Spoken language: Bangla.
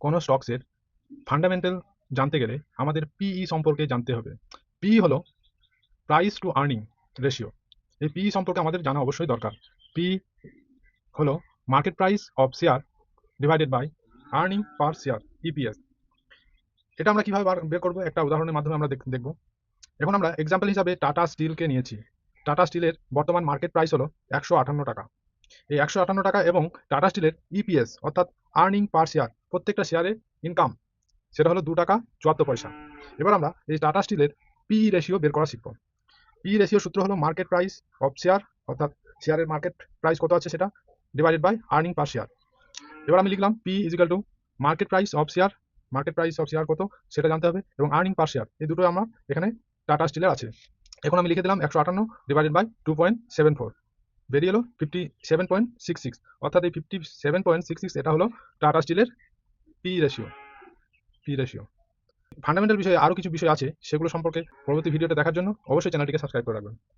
কোনো স্টকসের ফান্ডামেন্টাল জানতে গেলে আমাদের পিই সম্পর্কে জানতে হবে। পিই হলো প্রাইস টু আর্নিং রেশিও এই পিই সম্পর্কে আমাদের জানা অবশ্যই দরকার। পি হলো market price of share divided by earning per share EPS এটা আমরা কীভাবে বের করব? একটা উদাহরণের মাধ্যমে আমরা দেখ- দেখব। এখন আমরা এক্সাম্পল হিসাবে টাটা স্টিলকে নিয়েছি। টাটা স্টিলের বর্তমান মার্কেট প্রাইস হলো একশো আটান্ন টাকা। এই একশো আটান্ন টাকা এবং টাটা স্টিলের ইপিএস অর্থাৎ আর্নিং পার শেয়ার প্রত্যেকটা শেয়ারের ইনকাম সেটা হলো দু টাকা চুয়াত্তর পয়সা। এবার আমরা এই টাটা স্টিলের পিই রেশিও বের করা শিখব। পিই রেশিও সূত্র হলো মার্কেট প্রাইস অফ শেয়ার অর্থাৎ শেয়ারের মার্কেট প্রাইস কত আছে সেটা divided by earning per share এবার আমি লিখলাম P equal to market price of share market price of share কত, সেটা জানতে হবে, এবং আর্নিং পার শেয়ার এই দুটো আমার এখানে টাটা স্টিলের আছে। এখন আমি লিখে দিলাম একশো আটান্ন divided by two point seven four বেরিয়ে এলো fifty seven point six six অর্থাৎ এই fifty seven point six six এটা হলো টাটা স্টিলের P ratio P ratio fundamental বিষয়ে আরও কিছু বিষয় আছে, সেগুলো সম্পর্কে পরবর্তী ভিডিওটা দেখার জন্য অবশ্যই চ্যানেলটিকে সাবস্ক্রাইব করে রাখবেন।